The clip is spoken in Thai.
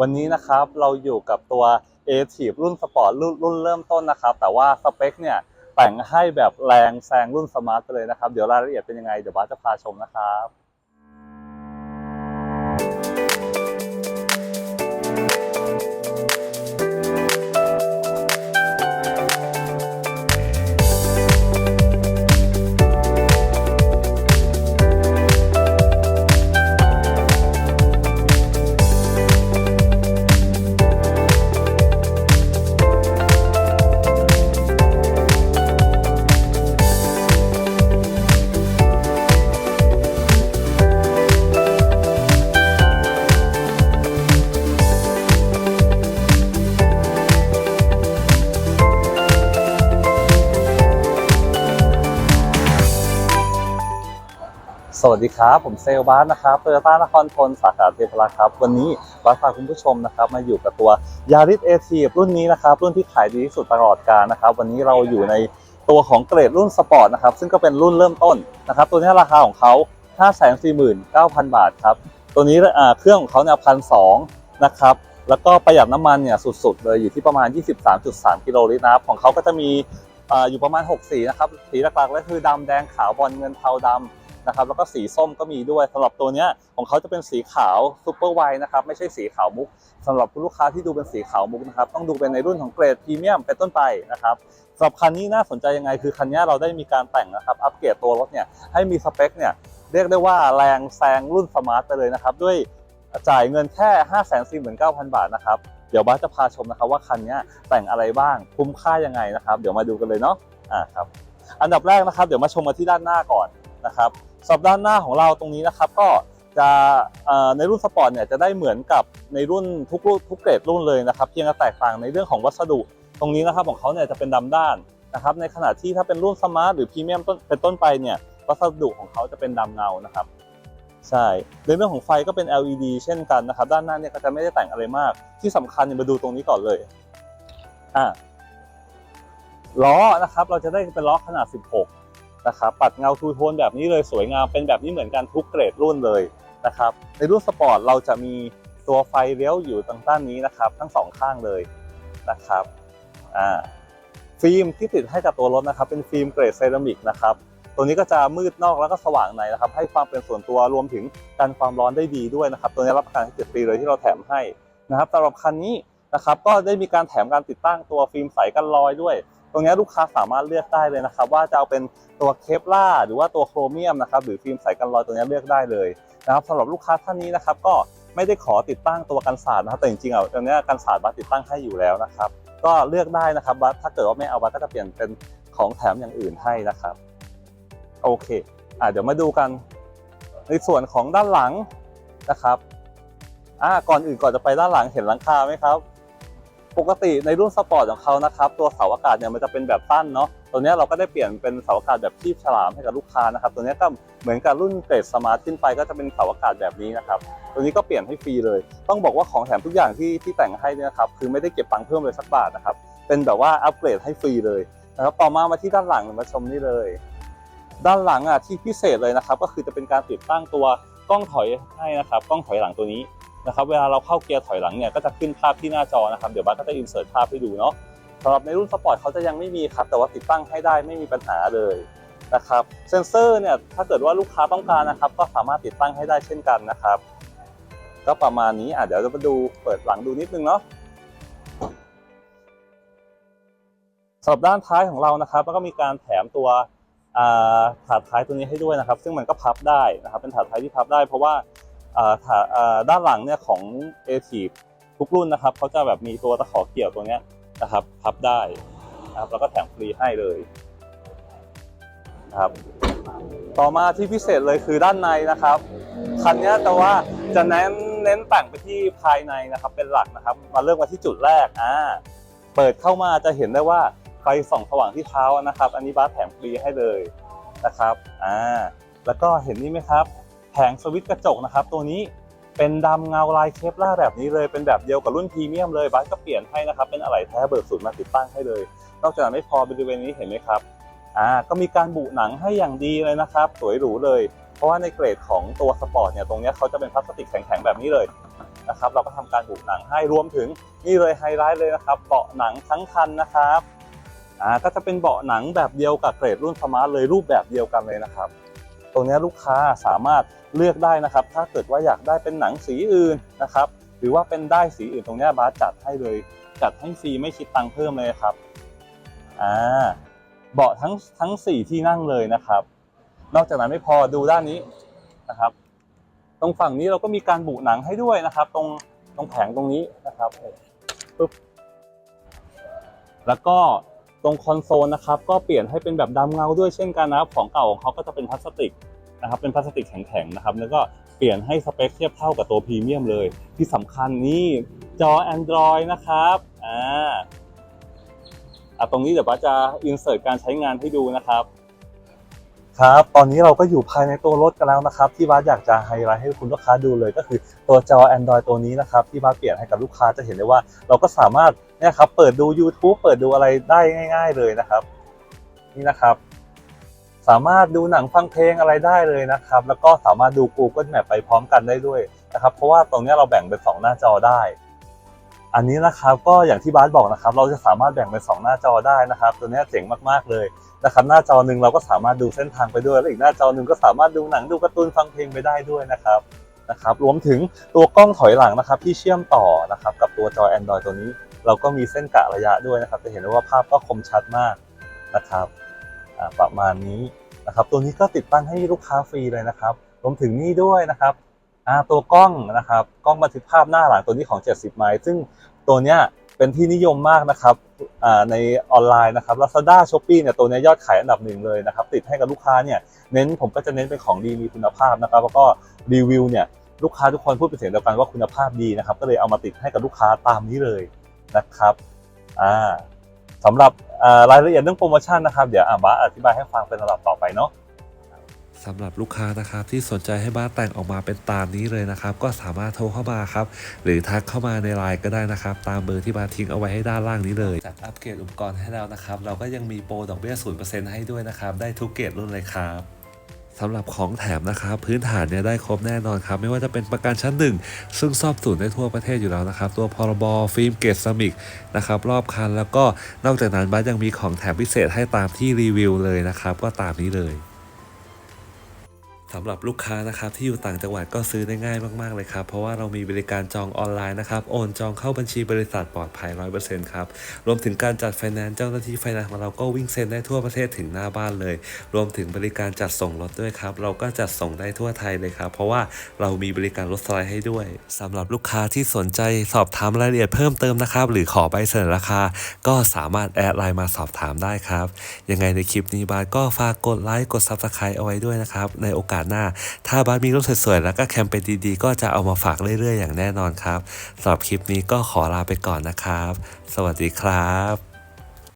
วันนี้นะครับเราอยู่กับตัว a t i v รุ่นสปอร์ตรุ่นรุ่นเริ่มต้นนะครับ แต่ว่าสเปคเนี่ยแต่งให้แบบแรงแซงรุ่นสมาร์ทไปเลยนะครับ เดี๋ยวรายละเอียดเป็นยังไง เดี๋ยวบ้าสจะพาชมนะครับ สวัสดีครับ ผมเซลลบาสนะครับโตโยต้านครทนสาขาเทพรักครับ วันนี้บาสพาคุณผู้ชมนะครับมาอยู่กับตัวยาริสเอทีรุ่นนี้นะครับ รุ่นที่ขายดีที่สุดตลอดกาลนะครับ วันนี้เราอยู่ในตัวของเกรดรุ่นสปอร์ตนะครับ ซึ่งก็เป็นรุ่นเริ่มต้นนะครับ ตัวนี้ราคาของเขา 549,000 บาทครับ ตัวนี้เครื่องของเขาเนี่ยพันสองนะครับแล้วก็ประหยัดน้ำมันเนี่ยสุดๆเลยอยู่ที่ประมาณ 23.3 กิโลลิตรนะครับของเขาก็จะมีอ่าอยู่ประมาณ 6 สีนะครับสีหลักๆก็คือดำแดงขาวบอลเงินเทาดำ นะครับแล้วก็สีส้มก็มีด้วยสำหรับตัวเนี้ยของเขาจะเป็นสีขาวซูเปอร์ไวนะครับไม่ใช่สีขาวมุกสำหรับผู้ลูกค้าที่ดูเป็นสีขาวมุกนะครับต้องดูเป็นในรุ่นของเกรดพรีเมียมเป็นต้นไปนะครับสำหรับคันนี้น่าสนใจยังไงคือคันนี้เราได้มีการแต่งนะครับอัปเกรดตัวรถเนี่ยให้มีสเปคเนี่ยเรียกได้ว่าแรงแซงรุ่นสมาร์ทไปเลยนะครับด้วยจ่ายเงินแค่ 5 4 9 0 0 0 บาทนะครับ เดี๋ยวบ้าจะพาชมนะครับว่าคันนี้แต่งอะไรบ้างคุ้มค่ายังไงนะครับ เดี๋ยวมาดูกันเลยเนาะอ่าครับอันดับแรกนะครับ เดี๋ยวมาชมมาที่ด้านหน้าก่อน นะครับสำหรับด้านหน้าของเราตรงนี้นะครับก็จะในรุ่นสปอร์ตเนี่ยจะได้เหมือนกับในรุ่นทุกรุ่นทุกเกรดรุ่นเลยนะครับเพียงแต่แตกต่างในเรื่องของวัสดุ ตรงนี้นะครับของเขาเนี่ยจะเป็นดำด้านนะครับในขณะที่ถ้าเป็นรุ่นสมาร์ทหรือพรีเมียมต้นเป็นต้นไปเนี่ยวัสดุของเขาจะเป็นดำเงานะครับใช่ในเรื่องของไฟก็เป็น LED เช่นกันนะครับ ด้านหน้าเนี่ยก็จะไม่ได้แต่งอะไรมาก ที่สำคัญเนี่ยมาดูตรงนี้ก่อนเลยอ่าล้อนะครับเราจะได้เป็นล้อขนาด 16 นะครับปัดเงาทูโทนแบบนี้เลยสวยงามเป็นแบบนี้เหมือนกันทุกเกรดรุ่นเลยนะครับในรุ่นสปอร์ตเราจะมีตัวไฟเลี้ยวอยู่ทางด้านนี้นะครับ ทั้งสองข้างเลยนะครับอ่าฟิล์มที่ติดให้กับตัวรถนะครับ เป็นฟิล์มเกรดเซรามิกนะครับตัวนี้ก็จะมืดนอกแล้วก็สว่างในนะครับ ให้ความเป็นส่วนตัวรวมถึงกันความร้อนได้ดีด้วยนะครับ ตัวนี้รับประกันให้7ปีเลยที่เราแถมให้นะครับสำหรับคันนี้นะครับก็ได้มีการแถมการติดตั้งตัวฟิล์มใสกันรอยด้วย ตรงนี้ลูกค้าสามารถเลือกได้เลยนะครับ ว่าจะเอาเป็นตัวเคปล่าหรือว่าตัวโครเมียมนะครับหรือฟิล์มใสกันรอยตัวนี้เลือกได้เลยนะครับสำหรับลูกค้าท่านนี้นะครับ ก็ไม่ได้ขอติดตั้งตัวกันสาดนะครับแต่จริงๆอะตรงนี้กันสาดบัสติดตั้งให้อยู่แล้วนะครับ ก็เลือกได้นะครับบัสถ้าเกิดว่าไม่เอาบัสก็จะเปลี่ยนเป็นของแถมอย่างอื่นให้นะครับ โอเคอะเดี๋ยวมาดูกันในส่วนของด้านหลังนะครับอ่าก่อนอื่นก่อนจะไปด้านหลังเห็นหลังคาไหมครับ ปกติในรุ่นสปอร์ตของเขานะครับตัวเสาอากาศเนี่ยมันจะเป็นแบบตั้นเนาะตัวนี้เราก็ได้เปลี่ยนเป็นเสาอากาศแบบคีบฉลามให้กับลูกค้านะครับตัวนี้ก็เหมือนกับรุ่นเกรดสมาร์ทขึ้นไปก็จะเป็นเสาอากาศแบบนี้นะครับตัวนี้ก็เปลี่ยนให้ฟรีเลย ต้องบอกว่าของแถมทุกอย่างที่ที่แต่งให้เนี่ยนะครับคือไม่ได้เก็บตังค์เพิ่มเลยสักบาทนะครับเป็นแบบว่าอัปเกรดให้ฟรีเลยนะครับต่อมามาที่ด้านหลังมาชมนี่เลย ด้านหลังอะที่พิเศษเลยนะครับก็คือจะเป็นการติดตั้งตัวกล้องถอยให้นะครับกล้องถอยหลังตัวนี้ นะครับเวลาเราเข้าเกียร์ถอยหลังเนี่ยก็จะขึ้นภาพที่หน้าจอนะครับเดี๋ยวบัสก็จะอินเสิร์ตภาพให้ดูเนาะสำหรับในรุ่นสปอร์ตเขาจะยังไม่มีครับแต่ว่าติดตั้งให้ได้ไม่มีปัญหาเลยนะครับเซนเซอร์เนี่ยถ้าเกิดว่าลูกค้าต้องการนะครับก็สามารถติดตั้งให้ได้เช่นกันนะครับ ก็ประมาณนี้อะเดี๋ยวเรามาดูเปิดหลังดูนิดนึงเนาะสำหรับด้านท้ายของเรานะครับแล้วก็มีการแถมตัวถาดท้ายตัวนี้ให้ด้วยนะครับ ซึ่งมันก็พับได้นะครับ เป็นถาดท้ายที่พับได้เพราะว่า ด้านหลังเนี่ยของ a t i v ทุกรุ่นนะครับเขาจะแบบมีตัวตะขอเกี่ยวตัวเนี้ยนะครับพับได้นะครับแล้วก็แถมฟรีให้เลยนะครับต่อมาที่พิเศษเลยคือด้านในนะครับคันนี้แต่ว่าจะเน้นเน้นแต่งไปที่ภายในนะครับเป็นหลักนะครับ มาเริ่มกันที่จุดแรกอ่าเปิดเข้ามาจะเห็นได้ว่าไฟส่องสว่างที่เท้านะครับ อันนี้บ้าสแถมฟรีให้เลยนะครับอ่าแล้วก็เห็นนี่ไหมครับ แผงสวิตช์กระจกนะครับ ตัวนี้เป็นดำเงาลายเคปล่าแบบนี้เลยเป็นแบบเดียวกับรุ่นพรีเมียมเลยบัสก็เปลี่ยนให้นะครับ เป็นอะไหล่แท้เบิกศูนย์มาติดตั้งให้เลย นอกจากนั้นไม่พอบริเวณนี้เห็นไหมครับอ่าก็มีการบุหนังให้อย่างดีเลยนะครับ สวยหรูเลย เพราะว่าในเกรดของตัวสปอร์ตเนี่ยตรงนี้เขาจะเป็นพลาสติกแข็งๆแบบนี้เลยนะครับเราก็ทำการบุหนังให้รวมถึงนี่เลยไฮไลท์เลยนะครับเบาะหนังทั้งคันนะครับอ่าก็จะเป็นเบาะหนังแบบเดียวกับเกรดรุ่นสมาร์ทเลยรูปแบบเดียวกันเลยนะครับ ตรงนี้ลูกค้าสามารถ เลือกได้นะครับ ถ้าเกิดว่าอยากได้เป็นหนังสีอื่นนะครับ หรือว่าเป็นได้สีอื่นตรงนี้บาสจัดให้เลย จัดให้ฟรีไม่คิดตังค์เพิ่มเลยครับอ่าเบาะทั้งทั้งสี่ที่นั่งเลยนะครับ นอกจากนั้นไม่พอดูด้านนี้นะครับ ตรงฝั่งนี้เราก็มีการบุหนังให้ด้วยนะครับ ตรงตรงแผงตรงนี้นะครับปึ๊บแล้วก็ตรงคอนโซลนะครับ ก็เปลี่ยนให้เป็นแบบดำเงาด้วยเช่นกันนะครับของเก่าของเขาก็จะเป็นพลาสติก นะครับเป็นพลาสติกแข็งๆนะครับแล้วก็เปลี่ยนให้สเปคเทียบเท่ากับตัวพรีเมียมเลย ที่สำคัญนี่จอ Android นะครับอ่าอะตรงนี้เดี๋ยวป้าจะอินเสิร์ตการใช้งานให้ดูนะครับครับตอนนี้เราก็อยู่ภายในตัวรถกันแล้วนะครับ ที่บาอยากจะไฮไลท์ให้คุณลูกค้าดูเลยก็คือตัวจอ Android ตัวนี้นะครับ ที่บาเปลี่ยนให้กับลูกค้าจะเห็นได้ว่า เราก็สามารถเนี่ยครับเปิดดู YouTube เปิดดูอะไรได้ง่าย ๆ เลยนะครับ นี่นะครับ สามารถดูหนังฟังเพลงอะไรได้เลยนะครับ แล้วก็สามารถดู Google Map ไปพร้อมกันได้ด้วยนะครับ เพราะว่าตรงนี้เราแบ่งเป็นสองหน้าจอได้ อันนี้นะครับก็อย่างที่บาสบอกนะครับ เราจะสามารถแบ่งเป็นสองหน้าจอได้นะครับ ตัวนี้เจ๋งมากๆเลยนะครับ หน้าจอหนึ่งเราก็สามารถดูเส้นทางไปด้วย แล้วอีกหน้าจอหนึ่งก็สามารถดูหนังดูการ์ตูนฟังเพลงไปได้ด้วยนะครับนะครับ รวมถึงตัวกล้องถอยหลังนะครับ ที่เชื่อมต่อนะครับกับตัวจอ Android ตัวนี้ เราก็มีเส้นกะระยะด้วยนะครับ จะเห็นได้ว่าภาพก็คมชัดมากนะครับประมาณนี้ นะครับตัวนี้ก็ติดตั้งให้ลูกค้าฟรีเลยนะครับรวมถึงนี่ด้วยนะครับตัวกล้องนะครับกล้องบันทึกภาพหน้าหลังตัวนี้ของ 70 ไมล์ซึ่งตัวเนี้ยเป็นที่นิยมมากนะครับในออนไลน์นะครับ Lazada Shopee เนี่ยตัวเนี้ยยอดขายอันดับหนึ่งเลยนะครับติดให้กับลูกค้าเนี่ยเน้นผมก็จะเน้นเป็นของดีมีคุณภาพนะครับแล้วก็รีวิวเนี่ยลูกค้าทุกคนพูดเป็นเสียงเดียวกันว่าคุณภาพดีนะครับ ก็เลยเอามาติดให้กับลูกค้าตามนี้เลยนะครับอ่า สำหรับรายละเอียดเรื่องโปรโมชั่นนะครับ เดี๋ยวอาบาอธิบายให้ฟังเป็นระดับต่อไปเนาะสำหรับลูกค้านะครับที่สนใจให้บ้านแต่งออกมาเป็นตามนี้เลยนะครับ ก็สามารถโทรเข้ามาครับ หรือทักเข้ามาในไลน์ก็ได้นะครับ ตามเบอร์ที่บ้าทิ้งเอาไว้ให้ด้านล่างนี้เลยจัดอัปเกรดอุปกรณ์ให้แล้วนะครับ เราก็ยังมีโปรดอกเบี้ยศูนย์เปอร์เซ็นต์ให้ด้วยนะครับ ได้ทุกเกรดรุ่นเลยครับ สำหรับของแถมนะครับพื้นฐานเนี่ยได้ครบแน่นอนครับ ไม่ว่าจะเป็นประกันชั้นหนึ่งซึ่งซอบสูนได้ทั่วประเทศอยู่แล้วนะครับ ตัวพรบฟิล์มเกตสมิกนะครับรอบคันแล้วก็นอกจากนั้นบัสยังมีของแถมพิเศษให้ตามที่รีวิวเลยนะครับ ก็ตามนี้เลย สำหรับลูกค้านะครับที่อยู่ต่างจังหวัดก็ซื้อได้ง่ายมากๆเลยครับ เพราะว่าเรามีบริการจองออนไลน์นะครับ โอนจองเข้าบัญชีบริษัทปลอดภัย 100%ครับ รวมถึงการจัดไฟแนนซ์เจ้าหน้าที่ไฟแนนซ์ของเราก็วิ่งเซ็นได้ทั่วประเทศถึงหน้าบ้านเลย รวมถึงบริการจัดส่งรถด้วยครับ เราก็จัดส่งได้ทั่วไทยเลยครับ เพราะว่าเรามีบริการรถสไลด์ให้ด้วยสำหรับลูกค้าที่สนใจสอบถามรายละเอียดเพิ่มเติมนะครับ หรือขอใบเสนอราคา ก็สามารถแอดไลน์มาสอบถามได้ครับ ยังไงในคลิปนี้บาสก็ฝากกดไลค์กด Subscribe เอาไว้ด้วยนะครับในโอกาสหน้า ถ้าบาสมีรูปสวยๆแล้วก็แคมเปญดีๆ ก็จะเอามาฝากเรื่อยๆ อย่างแน่นอนครับสำหรับคลิปนี้ก็ขอลาไปก่อนนะครับ สวัสดีครับ